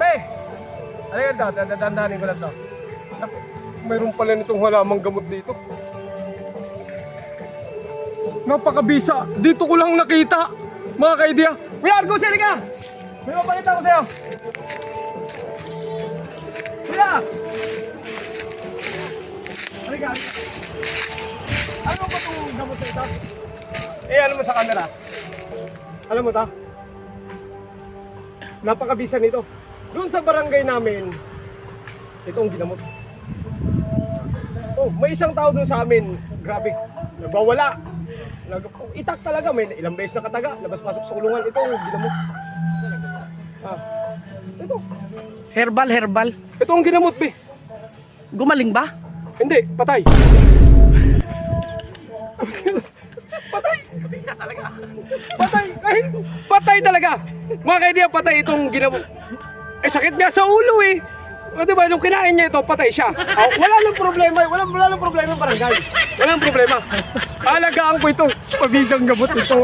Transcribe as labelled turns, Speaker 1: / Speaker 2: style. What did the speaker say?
Speaker 1: Be! Ano yan to? Dadandaanin ko lang. Naku, Mayroon pala nitong halamang gamot dito. Napakabisa. Dito ko lang nakita. Mga kaidea. Kuya Argo, sili ka! May mapakita ko sa'yo. Kuya! Halika. Ano ba itong gamot na ito? Eh, ano mo sa camera? Alam mo ta? Napakabisa nito. Doon sa barangay namin, ito ang ginamot. Oh, may isang tao doon sa amin, grabe, nagwawala. Nag itak talaga, may ilang beses nakataga, labas-pasok sa kulungan, ito ginamot. Ah, ito,
Speaker 2: Herbal, herbal.
Speaker 1: ito ang ginamot, be.
Speaker 2: Gumaling ba?
Speaker 1: Hindi, patay. patay. Isa talaga. Patay. Ay, patay talaga. Mga kaidiya, patay itong ginamot. Eh, sakit niya sa ulo eh. O diba, nung kinain niya ito, patay siya. Ah, wala nang problema, wala, wala nang problema yung barangay. Wala nang problema. Alagaan ko ito. Pabisang gamot ito.